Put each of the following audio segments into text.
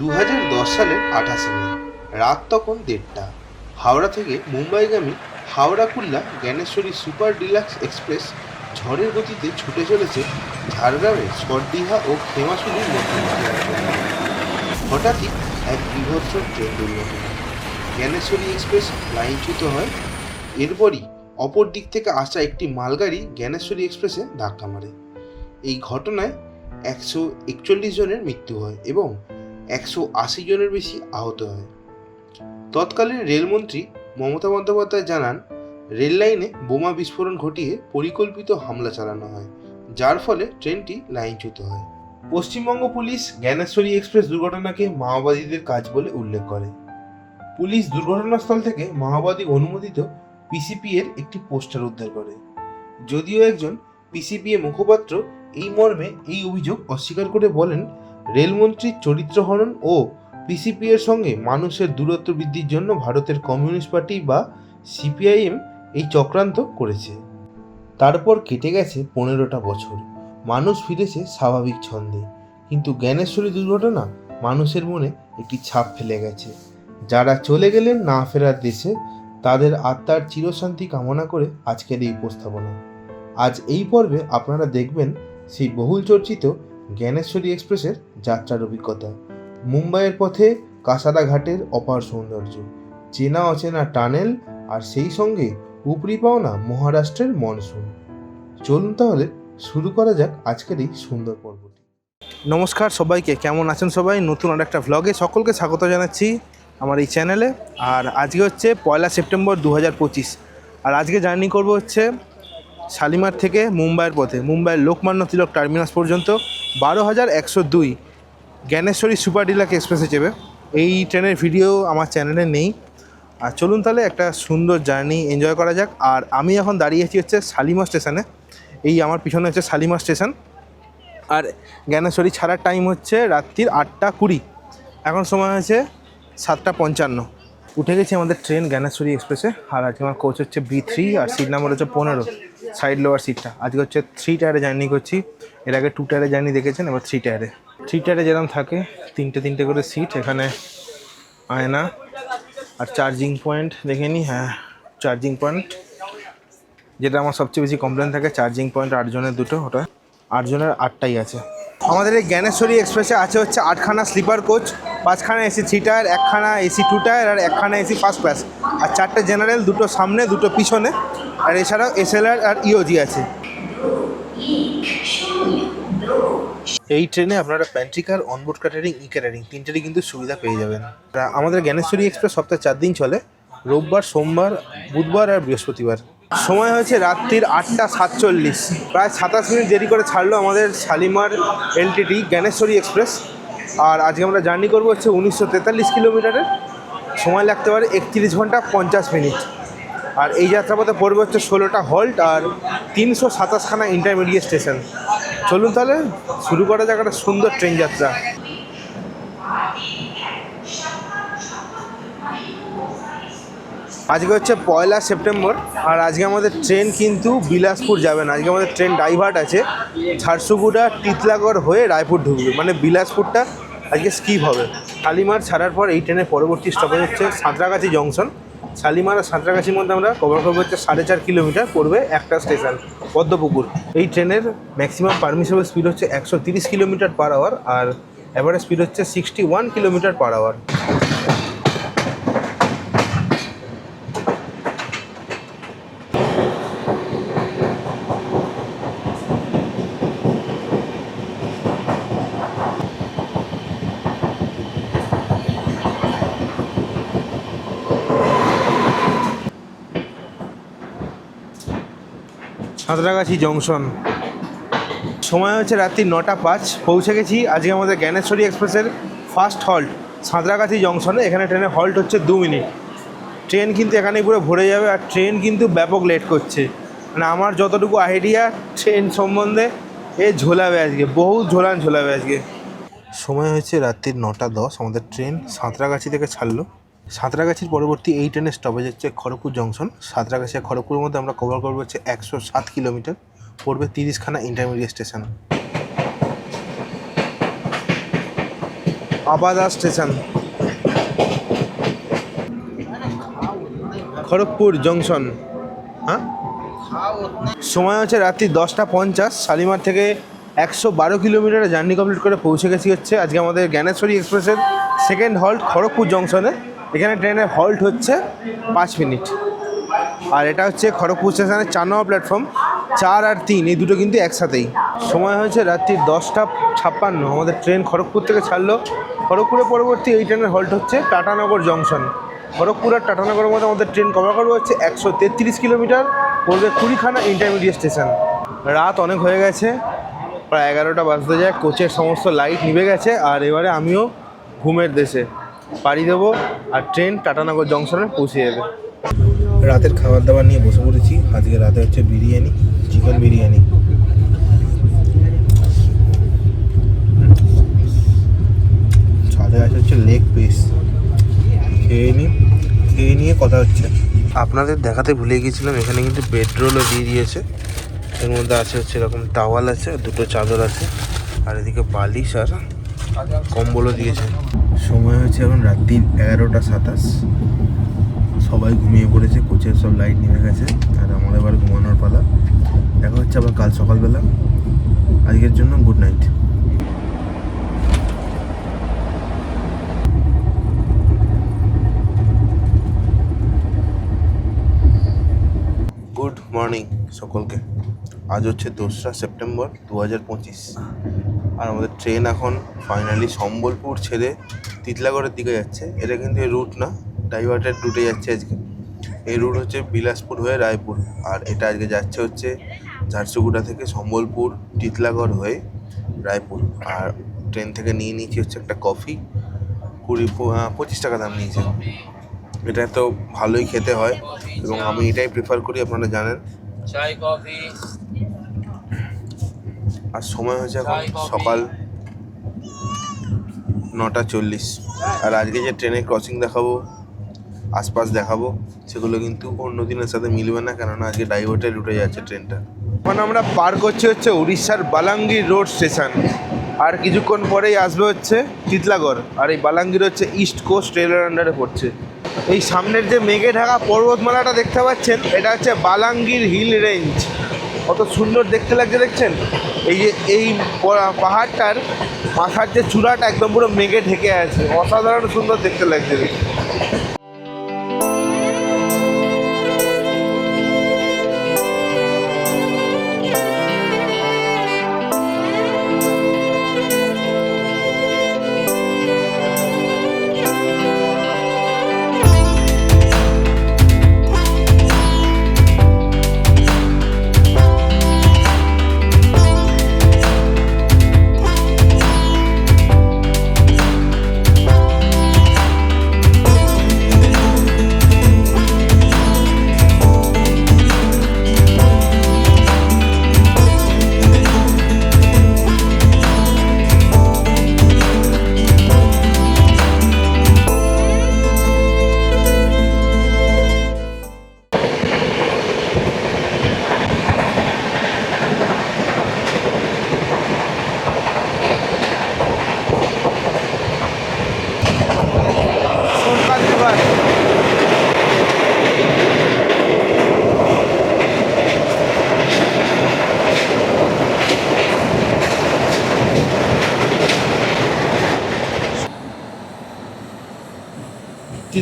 দু হাজার দশ সালের আঠাশে মে, রাত তখন দেড়টা। হাওড়া থেকে মুম্বাইগামী হাওড়া কুল্লা জ্ঞানেশ্বরী সুপার ডিলাক্স এক্সপ্রেস ঝড়ের গতিতে ছুটে চলেছে ঝাড়গ্রামের সরডিহা ও খেমাশুলির অঞ্চলে। হঠাৎই এক বিভৎস ট্রেন দুর্ঘটনা। জ্ঞানেশ্বরী এক্সপ্রেস লাইনচ্যুত হয়। এরপরই অপর দিক থেকে আসা একটি মালগাড়ি জ্ঞানেশ্বরী এক্সপ্রেসে ধাক্কা মারে। এই ঘটনায় একশো একচল্লিশ জনের মৃত্যু হয় এবং একশো আশি জনের বেশি আহত হয়। তৎকালীন রেলমন্ত্রী মমতা বন্দ্যোপাধ্যায় জানান, রেল লাইনে বোমা বিস্ফোরণ ঘটিয়ে পরিকল্পিত হামলা চালানো হয়, যার ফলে ট্রেনটি লাইনচ্যুত হয়। পশ্চিমবঙ্গ পুলিশ জ্ঞানেশ্বরী এক্সপ্রেস দুর্ঘটনাকে মাওবাদীদের কাজ বলে উল্লেখ করে। পুলিশ দুর্ঘটনাস্থল থেকে মাওবাদী অনুমোদিত পিসিপি এর একটি পোস্টার উদ্ধার করে। যদিও একজন পিসিপি মুখপাত্র এই মর্মে এই অভিযোগ অস্বীকার করে বলেন রেলমন্ত্রীর চরিত্রহনন ও পিসিপি এর সঙ্গে মানুষের দূরত্ব বৃদ্ধির জন্য ভারতের কমিউনিস্ট পার্টি বা সিপিআইএম এই চক্রান্ত করেছে। তারপর কেটে গেছে পনেরোটা বছর। মানুষ ফিরেছে স্বাভাবিক ছন্দে। কিন্তু জ্ঞানেশ্বরী দুর্ঘটনা মানুষের মনে একটি ছাপ ফেলে গেছে। যারা চলে গেলেন না ফেরার দেশে, তাদের আত্মার চিরশান্তি কামনা করে আজকের এই উপস্থাপনা। আজ এই পর্বে আপনারা দেখবেন সেই বহুল চর্চিত জ্ঞানেশ্বরী এক্সপ্রেসের যাত্রার অভিজ্ঞতা। মুম্বাইয়ের পথে কাসারা ঘাটের অপার সৌন্দর্য। চেনা অচেনা টানেল আর সেই সঙ্গে উপরি পাওনা মহারাষ্ট্রের মনসুন। চলুন তাহলে শুরু করা যাক আজকের এই সুন্দর পর্বটি। নমস্কার সবাইকে, কেমন আছেন সবাই? নতুন আর একটা ভ্লগে সকলকে স্বাগত জানাচ্ছি আমার এই চ্যানেলে আর আজকে হচ্ছে পয়লা সেপ্টেম্বর দু হাজার পঁচিশ। আর আজকে জার্নি করব হচ্ছে শালিমার থেকে মুম্বাইয়ের পথে। মুম্বাইয়ের লোকমান্য তিলক টার্মিনাস পর্যন্ত বারো হাজার একশো দুই জ্ঞানেশ্বরী সুপার ডিলাক এক্সপ্রেসে চেপে। এই ট্রেনের ভিডিও আমার চ্যানেলে নেই। আর চলুন তাহলে একটা সুন্দর জার্নি এনজয় করা যাক। আর আমি এখন দাঁড়িয়ে আছি হচ্ছে শালিমা স্টেশনে। এই আমার পিছনে হচ্ছে শালিমা স্টেশন। আর জ্ঞানেশ্বরী ছাড়ার টাইম হচ্ছে রাত্রির আটটা কুড়ি। এখন সময় হয়েছে সাতটা পঞ্চান্ন। উঠে গেছি আমাদের ট্রেন জ্ঞানেশ্বরী এক্সপ্রেসে। আর আজকে আমার কোচ হচ্ছে বি থ্রি আর সিট নাম্বার হচ্ছে পনেরো সাইড লোয়ার সিটটা আজকে হচ্ছে থ্রি টায়ারে জার্নি করছি। এর আগে টু টায়ারে জার্নি দেখেছেন, এবার থ্রি টায়ারে থ্রি টায়ারে যেরকম থাকে, তিনটে তিনটে করে সিট এখানে আয়না আর চার্জিং পয়েন্ট দেখে নিই হ্যাঁ চার্জিং পয়েন্ট যেটা আমার সবচেয়ে বেশি কমপ্লেন থাকে চার্জিং পয়েন্ট আটজনের দুটো, ওটা আটজনের আটটাই আছে। আমাদের এই জ্ঞানেশ্বরী এক্সপ্রেসে আছে হচ্ছে আটখানা স্লিপার কোচ পাঁচখানা এসি থ্রি টায়ার একখানা এসি টু টায়ার আর একখানা এসি ফার্স্ট ক্লাস আর চারটে জেনারেল দুটো সামনে, দুটো পিছনে। আর এছাড়াও এসএলআর আর ইওজি আছে। এই ট্রেনে আপনারা pantry car onboard catering E catering তিনটেরই কিন্তু সুবিধা পেয়ে যাবেন। আমাদের জ্ঞানেশ্বরী এক্সপ্রেস সপ্তাহে চার দিন চলে। রোববার, সোমবার, বুধবার আর বৃহস্পতিবার। সময় হয়েছে রাত্রির আটটা সাতচল্লিশ। প্রায় সাতাশ মিনিট দেরি করে ছাড়লো আমাদের শালিমার এলটিটি জ্ঞানেশ্বরী এক্সপ্রেস আর আজকে আমরা জার্নি করব হচ্ছে উনিশশো তেতাল্লিশ কিলোমিটারের। সময় লাগতে পারে একত্রিশ ঘণ্টা পঞ্চাশ মিনিট। আর এই যাত্রাপথে পড়বে হচ্ছে ষোলোটা হল্ট আর তিনশো সাতাশখানা ইন্টারমিডিয়েট স্টেশন চলুন তাহলে শুরু করা যাক একটা সুন্দর ট্রেন যাত্রা। আজকে হচ্ছে পয়লা সেপ্টেম্বর, আর আজকে আমাদের ট্রেন কিন্তু বিলাসপুর যাবে না। আজকে আমাদের ট্রেন ডাইভার্ট আছে ঝারসুগুড়া টিতলাগড় হয়ে রায়পুর ঢুকবে। মানে বিলাসপুরটা আজকে স্কিপ হবে। শালিমার ছাড়ার পর এই ট্রেনের পরবর্তী স্টপেজ হচ্ছে সাঁতরাগাছি জংশন শালিমার আর সাঁতরাগাছির মধ্যে আমরা কভার করব হচ্ছে সাড়ে চার কিলোমিটার পড়বে একটা স্টেশন পদ্মপুকুর। এই ট্রেনের ম্যাক্সিমাম পারমিসেবল স্পিড হচ্ছে একশো তিরিশ কিলোমিটার পার আওয়ার আর অ্যাভারেজ স্পিড হচ্ছে sixty one kilometre per hour Santragachi junction. সময় হচ্ছে রাত্রি নটা পাঁচ। পৌঁছে গেছি আজকে আমাদের জ্ঞানেশ্বরী এক্সপ্রেসের ফার্স্ট হল্ট, সাঁতরাগাছি জংশনে। এখানে ট্রেনের হল্ট হচ্ছে দু মিনিট। ট্রেন কিন্তু এখানেই পুরো ভরে যাবে আর ট্রেন কিন্তু ব্যাপক লেট করছে। মানে আমার যতটুকু আইডিয়া, ট্রেন সম্বন্ধে, এ ঝোলাবে আজকে বহু ঝোলান ঝোলাবে আজকে। সময় হচ্ছে রাত্রির নটা দশ, আমাদের ট্রেন সাঁতরাগাছি থেকে ছাড়লো। সাঁতরাগাছির পরবর্তী এই ট্রেনের স্টপেজ হচ্ছে খড়গপুর জংশন সাঁতরাগাছি খড়গপুরের মধ্যে আমরা কভার করব হচ্ছে একশো সাত কিলোমিটার পড়বে তিরিশখানা intermediate station Abada station Kharagpur junction হ্যাঁ? সময় হচ্ছে রাত্রি দশটা পঞ্চাশ, শালিমার থেকে একশো বারো কিলোমিটার জার্নি কমপ্লিট করে পৌঁছে গেছি হচ্ছে আজকে আমাদের জ্ঞানেশ্বরী এক্সপ্রেসের সেকেন্ড হল্ট খড়গপুর জংশনে এখানে ট্রেনের হল্ট হচ্ছে পাঁচ মিনিট। আর এটা হচ্ছে খড়গপুর স্টেশনের চার নম্বর প্ল্যাটফর্ম চার আর তিন, এই দুটো কিন্তু একসাথেই। সময় হয়েছে রাত্রি দশটা ছাপ্পান্ন, আমাদের ট্রেন খড়গপুর থেকে ছাড়লো। খড়গপুরের পরবর্তী এই ট্রেনের হল্ট হচ্ছে টাটানগর জংশন খড়গপুর আর টাটানগরের মধ্যে আমাদের ট্রেন কভার করবে হচ্ছে একশো তেত্রিশ কিলোমিটার পড়বে কুড়িখানা ইন্টারমিডিয়েট স্টেশন রাত অনেক হয়ে গেছে, প্রায় এগারোটা বাজতে যায়, কোচের সমস্ত লাইট নিভে গেছে, আর এবারে আমিও ঘুমের দেশে। পাড়ি দেবো আর ট্রেন টাটানগর জংশনে পৌঁছে যাবে। রাতের খাবার দাবার নিয়ে বসে পড়েছি। আজকে রাতে হচ্ছে বিরিয়ানি চিকেন বিরিয়ানি। সাথে আছে হচ্ছে লেগ পিস খেয়ে নিই খেয়ে নিয়ে কথা হচ্ছে। আপনাদের দেখাতে ভুলে গিয়েছিলাম এখানে কিন্তু বেডরোলও দিয়ে দিয়েছে। এর মধ্যে আছে হচ্ছে এরকম টাওয়াল আছে দুটো চাদর আছে আর এদিকে বালিশ আর কম্বলও দিয়েছে। সময় হয়েছে এখন রাত্রি এগারোটা সাতাশ। সবাই ঘুমিয়ে পড়েছে, কোচের সব লাইট নেমে গেছে, আর আমার এবার ঘুমানোর পালা। দেখা হচ্ছে আবার কাল সকালবেলা। আজকের জন্য গুড নাইট গুড মর্নিং সকলকে। আজ হচ্ছে দোসরা সেপ্টেম্বর দু হাজার পঁচিশ। আর আমাদের ট্রেন এখন ফাইনালি সম্বলপুর ছেড়ে তিতলাগড়ের দিকে যাচ্ছে। এটা কিন্তু এই রুট না ডাইভার্টেড রুটে যাচ্ছে আজকে। এই রুট হচ্ছে বিলাসপুর হয়ে রায়পুর। আর এটা আজকে যাচ্ছে হচ্ছে ঝারসুগুড়া থেকে সম্বলপুর তিতলাগড় হয়ে রায়পুর। আর ট্রেন থেকে নিয়ে নিয়েছি হচ্ছে একটা কফি কুড়ি, পঁচিশ টাকা দাম নিয়েছে। এটা তো ভালোই খেতে হয় এবং আমি এটাই প্রেফার করি আপনারা জানেন। চাই কফি। আর সময় হয়েছে এখন সকাল নটা চল্লিশ। আর আজকে যে ট্রেনে ক্রসিং দেখাবো আশপাশ দেখাবো সেগুলো কিন্তু অন্য দিনের সাথে মিলবে না কেননা আজকে ডাইভার্টের রুটে যাচ্ছে ট্রেনটা। এখন আমরা পার করছি হচ্ছে উড়িষ্যার বালাঙ্গীর রোড স্টেশন আর কিছুক্ষণ পরেই আসবে হচ্ছে তিতলাগড় আর এই বালাঙ্গীর হচ্ছে ইস্ট কোস্ট রেলের আন্ডারে পড়ছে। এই সামনের যে মেঘে ঢাকা পর্বতমালাটা দেখতে পাচ্ছেন, এটা হচ্ছে বালাঙ্গীর হিল রেঞ্জ। কত সুন্দর দেখতে লাগছে, দেখছেন? এই যে এই পাহাড়টার মাথার যে চূড়াটা একদম পুরো মেঘে ঢেকে আছে। অসাধারণ সুন্দর দেখতে লাগছে।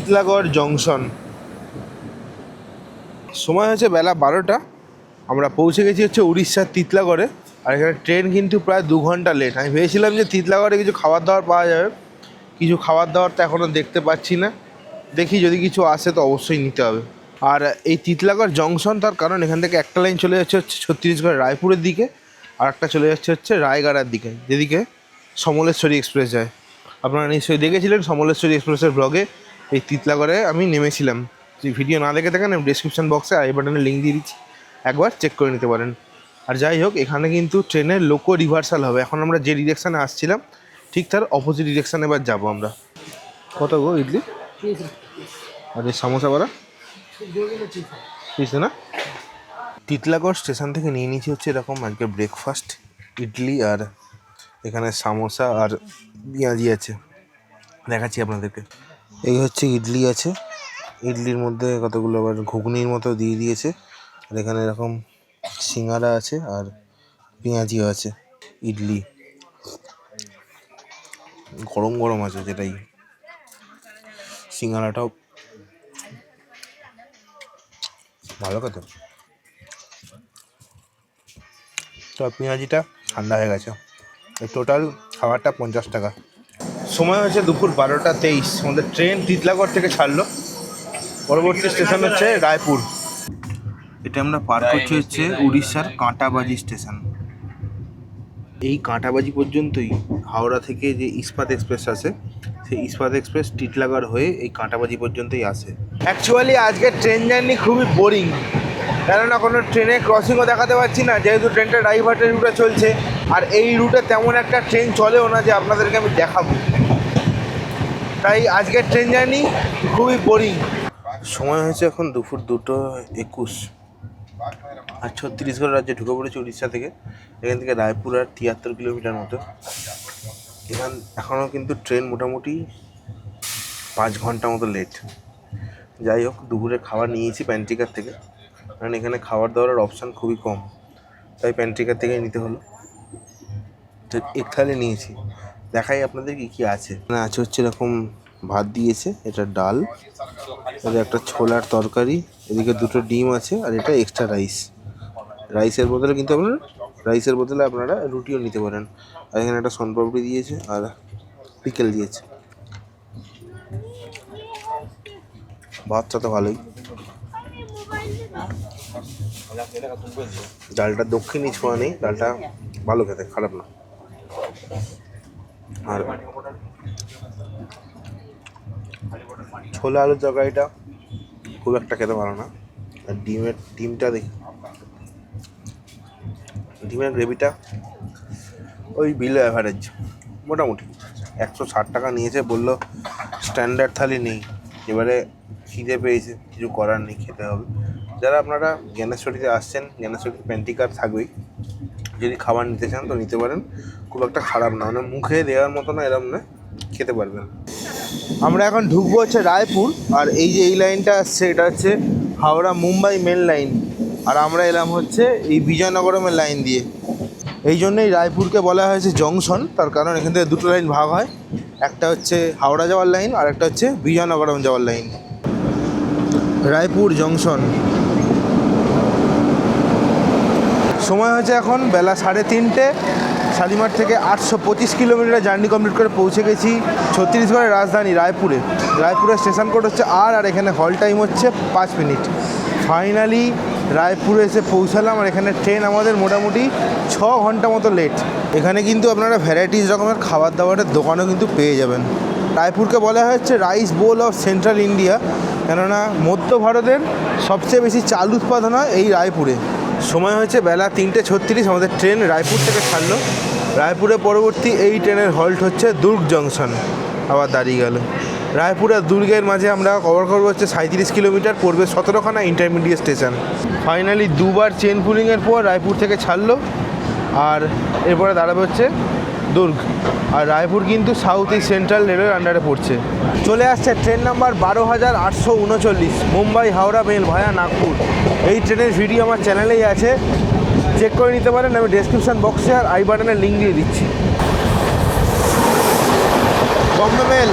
তিতলাগড় জংশন। সময় হচ্ছে বেলা বারোটা। আমরা পৌঁছে গেছি হচ্ছে উড়িষ্যার তিতলাগড়ে। আর এখানে ট্রেন কিন্তু প্রায় দু ঘণ্টা লেট আমি ভেবেছিলাম যে তিতলাগড়ে কিছু খাবার দাবার পাওয়া যাবে। কিছু খাবার দাবার তো এখনও দেখতে পাচ্ছি না। দেখি যদি কিছু আসে তো অবশ্যই নিতে হবে। আর এই তিতলাগড় জংশন তার কারণ, এখান থেকে একটা লাইন চলে যাচ্ছে হচ্ছে ছত্তিশগড় রায়পুরের দিকে। আর একটা চলে যাচ্ছে হচ্ছে রায়গড়ার দিকে। যেদিকে সমলেশ্বরী এক্সপ্রেস যায়। আপনারা নিশ্চয়ই দেখেছিলেন সমলেশ্বরী এক্সপ্রেসের ব্লগে এই তিতলাগড়ে আমি নেমেছিলাম। যদি ভিডিও না দেখে থাকেন, আমি ডিসক্রিপশন বক্সে আই বাটনে লিঙ্ক দিয়ে দিচ্ছি। একবার চেক করে নিতে পারেন। আর যাই হোক, এখানে কিন্তু ট্রেনের লোকো রিভার্সাল হবে। এখন আমরা যে ডিরেকশানে আসছিলাম, ঠিক তার অপোজিট ডিরেকশানে এবার যাব আমরা। কত গো, ইডলি? আর এই সামোসা বড়া? না? তিতলাগড় স্টেশন থেকে নিয়ে নিয়েছি হচ্ছে এরকম আজকে ব্রেকফাস্ট ইডলি আর এখানে সামোসা আর পেঁয়াজি আছে। দেখাচ্ছি আপনাদেরকে। এই হচ্ছে ইডলি আছে। ইডলির মধ্যে কতগুলো আবার ঘুগনির মতো দিয়ে দিয়েছে। আর এখানে এরকম সিঙ্গারা আছে আর পেঁয়াজিও আছে। ইডলি। গরম গরম আছে যেটাই। সিঙ্গারাটাও ভালো কথা তো পেঁয়াজিটা ঠান্ডা হয়ে গেছে। টোটাল খাবারটা পঞ্চাশ টাকা। সময় হয়েছে দুপুর বারোটা তেইশ। আমাদের ট্রেন তিতলাগড় থেকে ছাড়লো। পরবর্তী স্টেশন হচ্ছে রায়পুর। এটা আমরা পার করছি হচ্ছে উড়িষ্যার কাঁটাবাজি স্টেশন। এই কাঁটাবাজি পর্যন্তই হাওড়া থেকে যে ইস্পাত এক্সপ্রেস আছে সেই ইস্পাত এক্সপ্রেস টিটলাগড় হয়ে এই কাঁটাবাজি পর্যন্তই আসে। অ্যাকচুয়ালি আজকের ট্রেন জার্নি খুবই বোরিং কেননা কোনো ট্রেনে ক্রসিংও দেখাতে পারছি না যেহেতু ট্রেনটা ডাইভার্টের রুটে চলছে। আর এই রুটে তেমন একটা ট্রেন চলেও না যে আপনাদেরকে আমি দেখাবো। তাই আজকের ট্রেন জার্নি খুবই বোরিং সময় হয়েছে এখন দুপুর দুটো একুশ। আর ছত্তিশগড় রাজ্যে ঢুকে পড়েছে উড়িষ্যা থেকে। এখান থেকে রায়পুর আর তিয়াত্তর কিলোমিটার মতো। এখান এখনও কিন্তু ট্রেন মোটামুটি পাঁচ ঘণ্টা মতো লেট যাই হোক, দুপুরে খাবার নিয়েছি প্যান্ট্রিকার থেকে। কারণ এখানে খাবার দাবারের অপশান খুবই কম। তাই প্যান্ট্রিকার থেকে নিতে হলো। তো এক নিয়েছি। দেখাই আপনাদের কি কি আছে। মানে আছে হচ্ছে এরকম ভাত দিয়েছে, এটা ডাল এটা একটা ছোলার তরকারি, এদিকে দুটো ডিম আছে, আর এটা এক্সট্রা রাইস রাইসের বদলে কিন্তু আপনারা রাইসের বদলে আপনারা রুটিও নিতে পারেন। আর এখানে একটা সোনপাপড়ি দিয়েছে, আর পিকেল দিয়েছে। ভাতটা তো ভালোই। ডালটা দক্ষিণী ছোঁয়া নেই, ডালটা ভালো খেতে, খারাপ না। আর ছোলা আলুর তরকারিটা খুব একটা খেতে ভালো না। আর ডিমের ডিমটা দেখি ডিমের গ্রেভিটা ওই বিলো অ্যাভারেজ মোটামুটি। একশো ষাট টাকা নিয়েছে বলল স্ট্যান্ডার্ড থালি নেই। এবারে খিদে পেয়েছে কিছু করার নেই খেতে হবে। যারা আপনারা জ্ঞানেশ্বরীতে আসছেন জ্ঞানেশ্বরীতে প্যান্টিকার থাকবেই। যদি খাবার নিতে চান তো নিতে পারেন। খুব একটা খারাপ না মানে মুখে দেওয়ার মতো না, এরম না খেতে পারবেন। আমরা এখন ঢুকবো হচ্ছে রায়পুর, আর এই যে এই লাইনটা আসছে, এটা হচ্ছে হাওড়া মুম্বাই মেন লাইন আর আমরা এলাম হচ্ছে এই বিজয়নগরমের লাইন দিয়ে। এই জন্যই রায়পুরকে বলা হয়েছে জংশন, তার কারণ এখান থেকে দুটো লাইন ভাগ হয়। একটা হচ্ছে হাওড়া যাওয়ার লাইন আর একটা হচ্ছে বিজয়নগরম যাওয়ার লাইন রায়পুর জংশন। সময় হচ্ছে এখন, বেলা সাড়ে তিনটে। শালিমার থেকে আটশো পঁচিশ কিলোমিটার জার্নি কমপ্লিট করে পৌঁছে গেছি ছত্তিশগড়ের রাজধানী রায়পুরে। রায়পুরের স্টেশন কোড হচ্ছে আর আর এখানে হল টাইম হচ্ছে পাঁচ মিনিট। ফাইনালি রায়পুরে এসে পৌঁছালাম আর এখানে ট্রেন আমাদের মোটামুটি ছ ঘণ্টা মতো লেট। এখানে কিন্তু আপনারা ভ্যারাইটিস রকমের খাবার দাবারের দোকানও কিন্তু পেয়ে যাবেন। রায়পুরকে বলা হচ্ছে rice bowl of central India. কেননা মধ্য ভারতের সবচেয়ে বেশি চাল উৎপাদন হয় এই রায়পুরে। সময় হয়েছে বেলা তিনটে ছত্রিশ, আমাদের ট্রেন রায়পুর থেকে ছাড়লো। রায়পুরে পরবর্তী এই ট্রেনের হল্ট হচ্ছে দুর্গ জংশন। আবার দাঁড়িয়ে গেল। রায়পুর আর দুর্গের মাঝে আমরা কভার করব হচ্ছে সাঁত্রিশ কিলোমিটার, পড়বে সতেরোখানা ইন্টারমিডিয়েট স্টেশন ফাইনালি দুবার চেন পুলিংয়ের পর রায়পুর থেকে ছাড়লো। আর এরপরে দাঁড়াবে হচ্ছে দুর্গ। আর রায়পুর কিন্তু সাউথ ইস্ট সেন্ট্রাল রেলওয়ের আন্ডারে পড়ছে। চলে আসছে ট্রেন নাম্বার বারো হাজার আটশো উনচল্লিশ, মুম্বাই হাওড়া মেল ভায়া নাগপুর। এই ট্রেনের ভিডিও আমার চ্যানেলেই আছে। চেক করে নিতে পারেন, আমি ডেসক্রিপশান বক্সে আর আই বাটনের লিঙ্ক দিয়ে দিচ্ছি। Bombay mail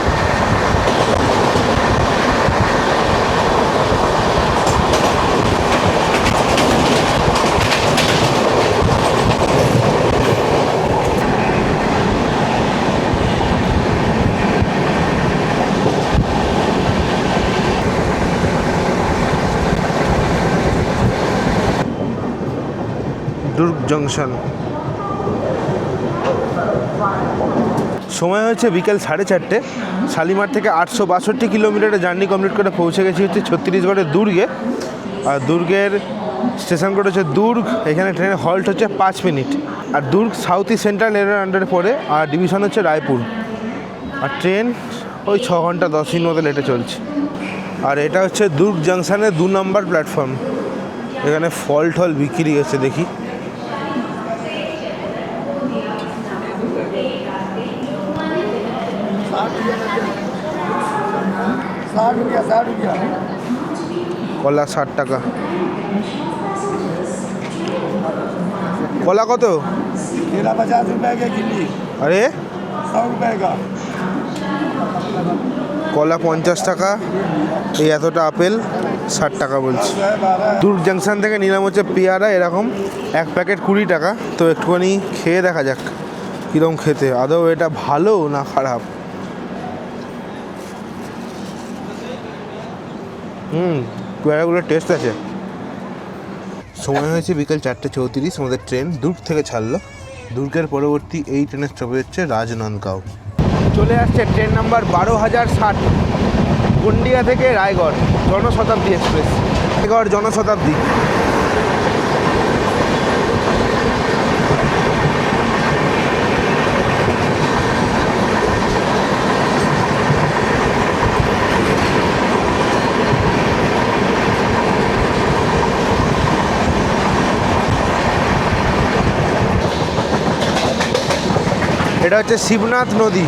Durg junction. সময় হয়েছে বিকেল সাড়ে চারটে। শালিমার থেকে আটশো বাষট্টি কিলোমিটারের জার্নি কমপ্লিট করে পৌঁছে গেছি হচ্ছে ছত্তিশগড়ের দুর্গে। আর দুর্গের স্টেশন কোড হচ্ছে দুর্গ, এখানে ট্রেনের হল্ট হচ্ছে পাঁচ মিনিট। আর দুর্গ সাউথ ইস্ট সেন্ট্রাল রেলের আন্ডারে পড়ে, আর ডিভিশন হচ্ছে রায়পুর। আর ট্রেন ওই ছ ঘণ্টা দশ মিনিট মতো লেটে চলছে। আর এটা হচ্ছে দুর্গ জাংশনের দু নম্বর প্ল্যাটফর্ম এখানে ফল টল বিক্রি হচ্ছে দেখি। কলা ষাট টাকা। কলা কত? আরে? কলা পঞ্চাশ টাকা এই এতটা আপেল ষাট টাকা বলছি। দূর জাংশন থেকে নিলাম হচ্ছে পেয়ারা এরকম এক প্যাকেট কুড়ি টাকা। তো একটুখানি খেয়ে দেখা যাক কীরকম খেতে। আদৌ এটা ভালো না খারাপ? হুম। পেয়ারাগুলোর টেস্ট আছে। সময় হয়েছে বিকেল চারটে চৌত্রিশ, আমাদের ট্রেন দুর্গ থেকে ছাড়লো। দুর্গের পরবর্তী এই ট্রেনের স্টপেজ হচ্ছে রাজনন্দগাঁও চলে আসছে ট্রেন নাম্বার বারো হাজার ষাট, গন্ডিয়া থেকে রায়গড়, জনশতাব্দী এক্সপ্রেস রায়গড় জনশতাব্দী। এটা হচ্ছে শিবনাথ নদী।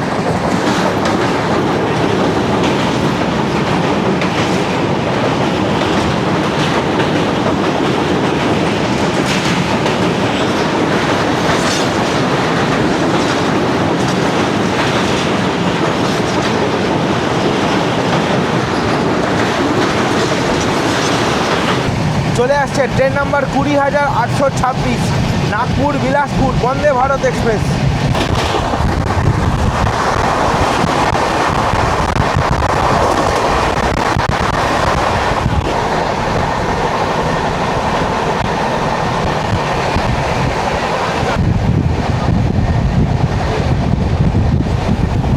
চলে আসছে ট্রেন নাম্বার কুড়ি হাজার আটশো ছাব্বিশ, নাগপুর বিলাসপুর, বন্দে ভারত এক্সপ্রেস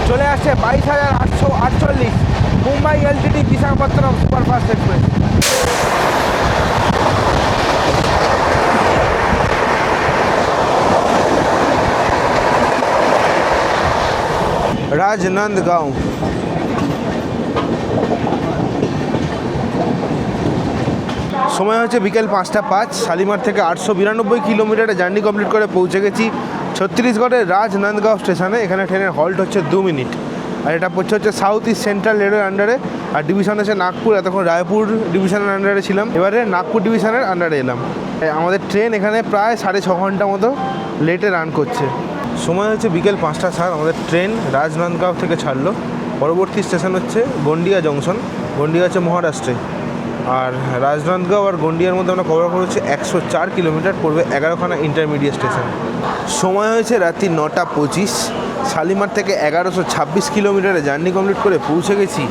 চলে আসছে বাইশ হাজার আটশো আটচল্লিশ। Mumbai LTD Visakhapatnam superfast express. Rajnandgaon. সময় হচ্ছে বিকেল পাঁচটা পাঁচ, শালিমার থেকে আটশো বিরানব্বই কিলোমিটারে জার্নি কমপ্লিট করে পৌঁছে গেছি। ছত্তিশগড়ের রাজনন্দগাঁও স্টেশনে, এখানে ট্রেনের হল্ট হচ্ছে দু মিনিট। আর এটা পড়ছে হচ্ছে সাউথ ইস্ট সেন্ট্রাল রেলের আন্ডারে আর ডিভিশন হচ্ছে নাগপুর এতক্ষণ রায়পুর ডিভিশনের আন্ডারে ছিলাম। এবারে নাগপুর ডিভিশনের আন্ডারে এলাম। আমাদের ট্রেন এখানে প্রায় সাড়ে ছ ঘণ্টা মতো লেটে রান করছে। সময় হচ্ছে বিকেল পাঁচটা সাত, আমাদের ট্রেন রাজনন্দগাঁও থেকে ছাড়লো। পরবর্তী স্টেশন হচ্ছে গন্ডিয়া জংশন গন্ডিয়া হচ্ছে মহারাষ্ট্রে। আর রাজনন্দগাঁও আর গন্ডিয়ার মধ্যে আমরা কভার করেছি একশো চার কিলোমিটার পড়বে এগারোখানা ইন্টারমিডিয়েট স্টেশন সময় হয়েছে রাত্রি নটা পঁচিশ। শালিমার থেকে এগারোশো ছাব্বিশ কিলোমিটারে জার্নি কমপ্লিট করে পৌঁছে গেছি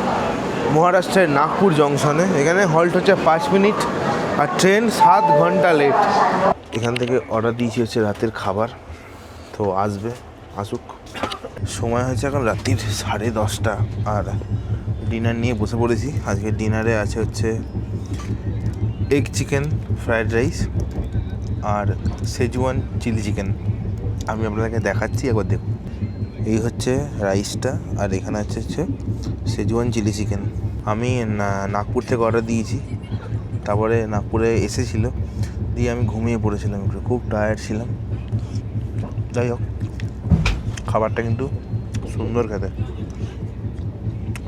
মহারাষ্ট্রের নাগপুর জংশনে। এখানে হল্ট হচ্ছে পাঁচ মিনিট আর ট্রেন সাত ঘণ্টা লেট এখান থেকে অর্ডার দিয়েছি হচ্ছে রাতের খাবার। তো আসবে, আসুক। সময় হয়েছে এখন রাত্রির সাড়ে দশটা আর ডিনার নিয়ে বসে পড়েছি। আজকে ডিনারে আছে হচ্ছে এগ চিকেন ফ্রায়েড রাইস আর সেজুয়ান চিলি চিকেন আমি আপনাদেরকে দেখাচ্ছি, একবার দেখুন। এই হচ্ছে রাইসটা, আর এখানে আছে হচ্ছে সেজুয়ান চিলি চিকেন আমি নাগপুর থেকে অর্ডার দিয়েছি, তারপরে নাগপুরে এসেছিল, দিয়ে আমি ঘুমিয়ে পড়েছিলাম একটু, খুব টায়ার্ড ছিলাম। যাই হোক, খাবারটা কিন্তু সুন্দর খেতে।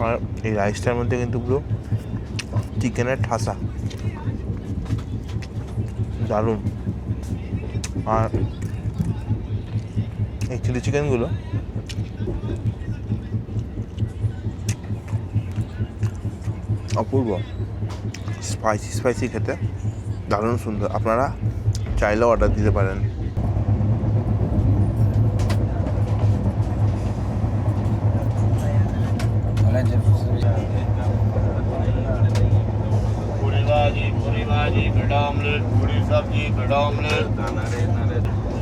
আর এই রাইসটার মধ্যে কিন্তু পুরো চিকেনের ঠাসা। দারুণ। আর এই চিলি চিকেনগুলো অপূর্ব। স্পাইসি স্পাইসি খেতে দারুণ সুন্দর। আপনারা চাইলেও অর্ডার দিতে পারেন।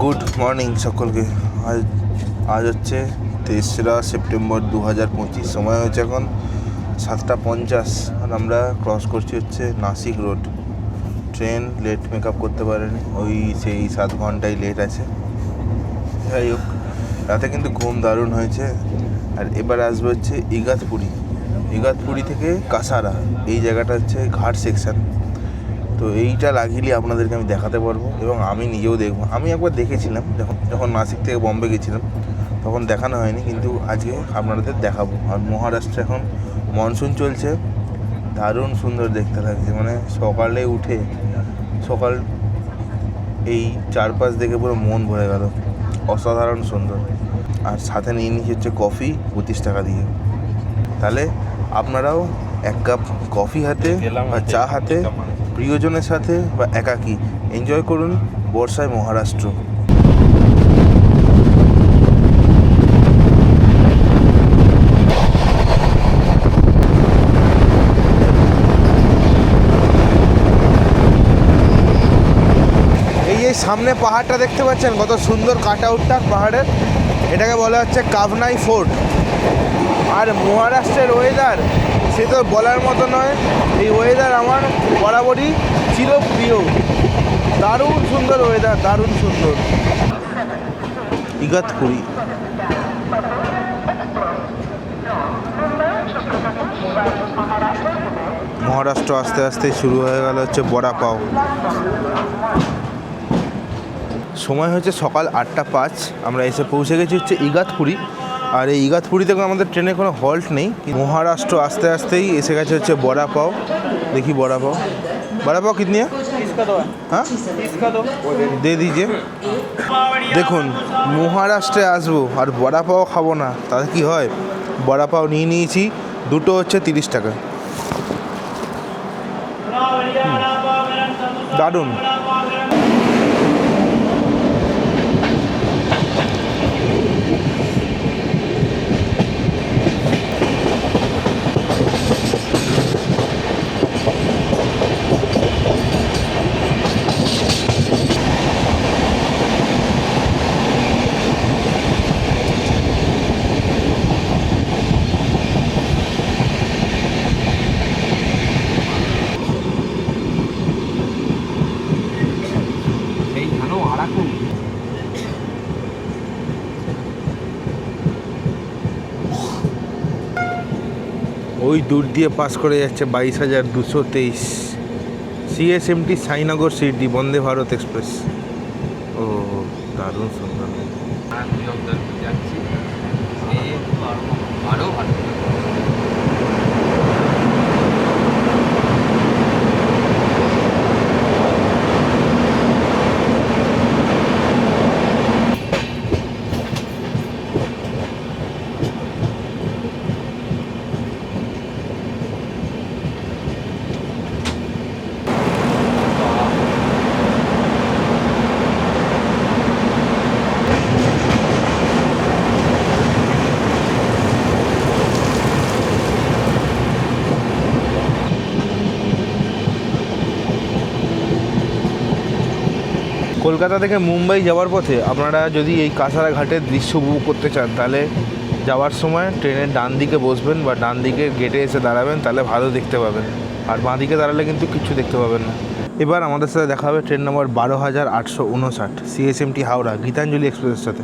গুড মর্নিং সকলকে। আজ আজ হচ্ছে তেসরা সেপ্টেম্বর দু হাজার পঁচিশ, সময় হচ্ছে এখন সাতটা পঞ্চাশ। আর আমরা ক্রস করছি হচ্ছে Nashik road train late make up করতে পারেনি, ওই সেই সাত ঘন্টায় লেট আছে। যাই হোক, রাতে কিন্তু ঘুম দারুণ হয়েছে। আর এবার আসবে হচ্ছে ইগাতপুরি ইগাতপুরি থেকে কাসারা, এই জায়গাটা হচ্ছে ঘাট সেকশন তো এইটা লাগিয়ে আপনাদেরকে আমি দেখাতে পারব, এবং আমি নিজেও দেখব। আমি একবার দেখেছিলাম, যখন যখন নাসিক থেকে বম্বে গেছিলাম। তখন দেখানো হয়নি কিন্তু আজকে আপনাদের দেখাবো। আর মহারাষ্ট্রে এখন মনসুন চলছে। দারুণ সুন্দর দেখতে লাগছে। মানে সকালে উঠে সকাল এই চারপাশ দেখে পুরো মন ভরে গেল। অসাধারণ সুন্দর। আর সাথে নিয়ে নিয়েছি হচ্ছে কফি পঁচিশ টাকা দিয়ে। তাহলে আপনারাও এক কাপ কফি হাতে বা চা হাতে প্রিয়জনের সাথে বা একাকী। এনজয় করুন বর্ষায় মহারাষ্ট্র এই যে সামনে পাহাড়টা দেখতে পাচ্ছেন, কত সুন্দর কাট আউটটা পাহাড়ের। এটাকে বলা হচ্ছে কাভনাই ফোর্ট। আর মহারাষ্ট্রের ওয়েদার সে তো বলার মতো নয়। এই ওয়েদার আমার বরাবরই ছিল প্রিয়। দারুণ সুন্দর ওয়েদার দারুণ সুন্দর। ইগাতপুরি। মহারাষ্ট্র আস্তে আস্তে শুরু হয়ে গেল হচ্ছে বড়া পাও সময় হচ্ছে সকাল আটটা পাঁচ। আমরা এসে পৌঁছে গেছি হচ্ছে ইগাতপুরি। আর এই ইগাতপুরিতে কোনো আমাদের ট্রেনে কোনো হল্ট নেই। মহারাষ্ট্র আস্তে আস্তেই এসে গেছে হচ্ছে বড়া পাও। দেখি বড়া পাও। বড়া পাও? হ্যাঁ? দিয়ে দিজে। দেখুন, মহারাষ্ট্রে আসব আর বড়া পাও খাব না। তাহলে কি হয়? বড়া পাও নিয়ে নিয়েছি। দুটো হচ্ছে তিরিশ টাকা। দারুণ। ওই দূর দিয়ে পাস করে যাচ্ছে বাইশ হাজার দুশো তেইশ। CSMT Sainagar city, Vande Bharat express. ও, দারুণ সুন্দর। আরও ভালো কলকাতা থেকে মুম্বাই যাওয়ার পথে আপনারা যদি এই কাঁসারা ঘাটের দৃশ্য উপভোগ করতে চান, তাহলে যাওয়ার সময় ট্রেনের ডান দিকে বসবেন বা ডান দিকে গেটে এসে দাঁড়াবেন, তাহলে ভালো দেখতে পাবেন। আর বাঁ দিকে দাঁড়ালে কিন্তু কিছু দেখতে পাবেন না। এবার আমাদের সাথে দেখা হবে ট্রেন নম্বর বারো হাজার আটশো উনষাট সিএসএমটি হাওড়া, গীতাঞ্জলি এক্সপ্রেসের সাথে।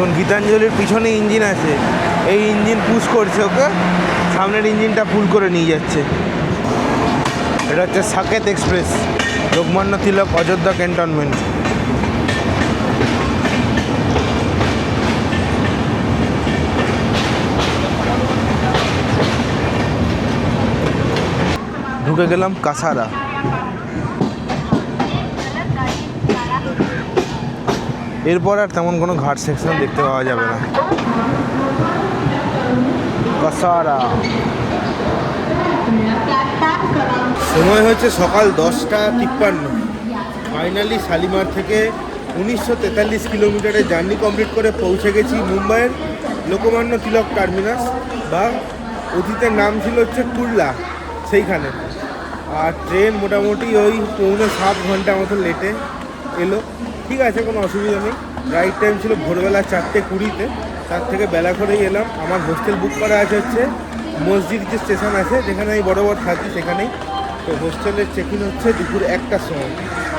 দেখুন, গীতাঞ্জলির পিছনে ইঞ্জিন আছে। এই ইঞ্জিন পুশ করছে ওকে। সামনের ইঞ্জিনটা পুল করে নিয়ে যাচ্ছে। এটা হচ্ছে সাকেত এক্সপ্রেস লোকমান্য তিলক অযোধ্যা ক্যান্টনমেন্ট ঢুকে গেলাম কাসারা এরপর আর তেমন কোনো ঘাট সেকশন দেখতে পাওয়া যাবে না। সময় হচ্ছে সকাল দশটা তিপ্পান্ন। ফাইনালি শালিমার থেকে উনিশশো তেতাল্লিশ কিলোমিটারের জার্নি কমপ্লিট করে পৌঁছে গেছি মুম্বাইয়ের লোকমান্য তিলক টার্মিনাস বা অতীতের নাম ছিল হচ্ছে কুর্লা সেইখানে। আর ট্রেন মোটামুটি ওই পৌনে সাত ঘণ্টা মতো লেটে এলো। ঠিক আছে, কোনো অসুবিধা নেই। রাইট টাইম ছিল ভোরবেলা চারটে কুড়িতে। তার থেকে বেলা করেই এলাম। আমার হোস্টেল বুক করা আছে হচ্ছে মসজিদ যে স্টেশন আছে, যেখানে আমি বড় বড় থাকি, সেখানেই। তো হোস্টেলের চেক ইন হচ্ছে দুপুর একটার সময়।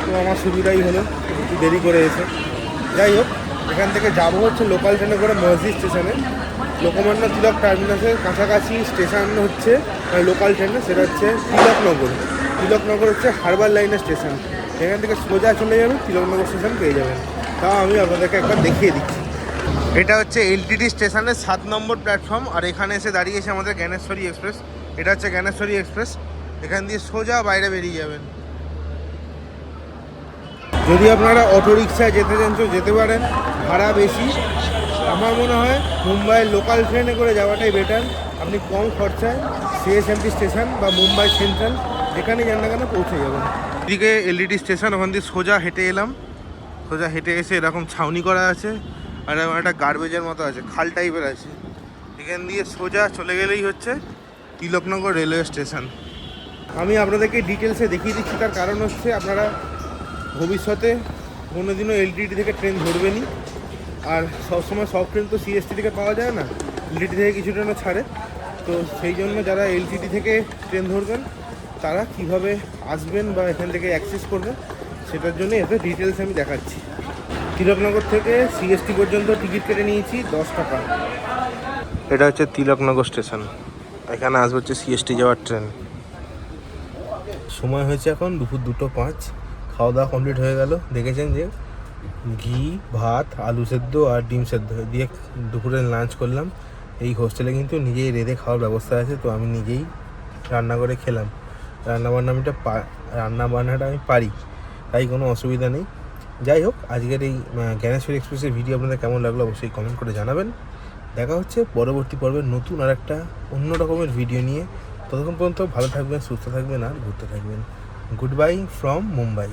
তো আমার সুবিধাই হলো, একটু দেরি করে এসে। যাই হোক, এখান থেকে যাব হচ্ছে লোকাল ট্রেনে করে মসজিদ স্টেশনে লোকমান্য তিলক টার্মিনাসের কাছাকাছি স্টেশন হচ্ছে লোকাল ট্রেনে সেটা হচ্ছে তিলকনগর তিলকনগর হচ্ছে হারবার লাইনের স্টেশন এখান থেকে সোজা চলে যাবেন তিলকনগর স্টেশন পেয়ে যাবেন। তাও আমি আপনাদেরকে একবার দেখিয়ে দিচ্ছি। এটা হচ্ছে এলটিডি স্টেশনের সাত নম্বর প্ল্যাটফর্ম আর এখানে এসে দাঁড়িয়েছে আমাদের জ্ঞানেশ্বরী এক্সপ্রেস। এটা হচ্ছে জ্ঞানেশ্বরী এক্সপ্রেস। এখান দিয়ে সোজা বাইরে বেরিয়ে যাবেন। যদি আপনারা অটো রিক্সায় যেতে চান, তো যেতে পারেন। ভাড়া বেশি। আমার মনে হয় মুম্বাইয়ের লোকাল ট্রেনে করে যাওয়াটাই বেটার আপনি কম খরচায় সিএসএমটি স্টেশন বা মুম্বাই সেন্ট্রাল যেখানে যান না কেন পৌঁছে যাবেন। এদিকে এলইডি স্টেশন, ওখান দিয়ে সোজা হেঁটে এলাম। সোজা হেঁটে এসে এরকম ছাউনি করা আছে, আর এরকম একটা গার্বেজের মতো আছে, খাল টাইপের আছে। এখান দিয়ে সোজা চলে গেলেই হচ্ছে তিলকনগর রেলওয়ে স্টেশন। আমি আপনাদেরকে ডিটেলসে দেখিয়ে দিচ্ছি, তার কারণ হচ্ছে আপনারা ভবিষ্যতে কোনো দিনও এলটিডি থেকে ট্রেন ধরবেনই। আর সবসময় সব ট্রেন তো সিএসটি থেকে পাওয়া যায় না এলটিডি থেকে কিছু ট্রেনও ছাড়ে। তো সেই জন্য যারা এলটিডি থেকে ট্রেন ধরবেন তারা কীভাবে আসবেন বা এখান থেকে অ্যাক্সেস করবেন সেটার জন্য এতে ডিটেলস আমি দেখাচ্ছি। তিলকনগর থেকে সিএসটি পর্যন্ত টিকিট কেটে নিয়েছি দশ টাকা। এটা হচ্ছে তিলকনগর স্টেশন। এখানে আসবে হচ্ছে সিএসটি যাওয়ার ট্রেন। সময় হয়েছে এখন দুপুর দুটো পাঁচ। খাওয়া দাওয়া কমপ্লিট হয়ে গেল। দেখেছেন যে ঘি ভাত আলু সেদ্ধ আর ডিম সেদ্ধ দিয়ে দুপুরে লাঞ্চ করলাম। এই হোস্টেলে কিন্তু নিজেই রেঁধে খাওয়ার ব্যবস্থা আছে তো আমি নিজেই রান্না করে খেলাম। রান্না বান্না আমিটা পা- রান্না বান্নাটা আমি পারি, তাই কোনো অসুবিধা নেই। যাই হোক, আজকের এই জ্ঞানেশ্বরী এক্সপ্রেসের ভিডিও আপনাদের কেমন লাগল অবশ্যই কমেন্ট করে জানাবেন। দেখা হচ্ছে পরবর্তী পর্বে নতুন আর একটা অন্য রকমের ভিডিও নিয়ে। ততক্ষণ পর্যন্ত ভালো থাকবেন, সুস্থ থাকবেন আর ঘুরতে থাকবেন। Good buy from Mumbai